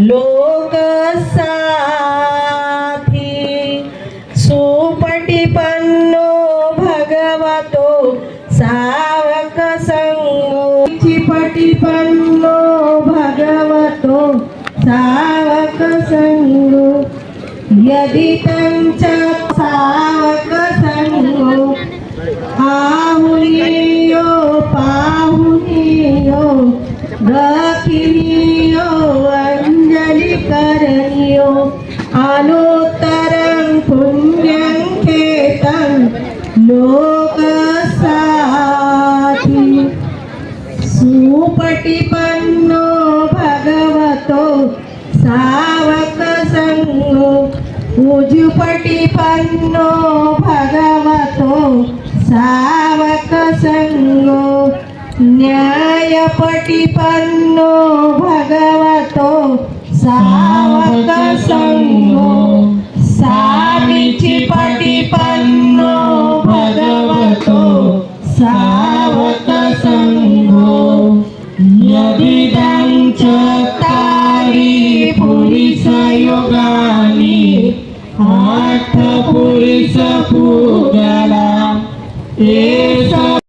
लोकसाथी सुपटिपन्नो भगवतो सावक संगो. चिपटिपन्नो भगवतो सावक संगो. यदि तंचा ವಾಕಿನಿಯೋ ಅಂಜಲಿ ಕರಣಿಯೋ ಅನುತ್ತರಂ ಪುಣ್ಯಂ ಕೇತಂ ಲೋಕ ಸಾಧಿ ಸೂಪಟಿ ಪನ್ನೋ ಭಗವತೋ ಸಾವಕ ಸಂಗೋ ಉಜುಪಟಿ ಪನ್ನೋ ಭಗವತೋ ಸಾವಕ ಸಂಗೋ ನ್ಯಾ संगो न्यायपटिपन्नो भगवतो सावक संगो सामिचिपटिपन्नो भगवतो सावक संगो यदिदं तारी पुरिस योगानी आठ पुरिस पूजला एष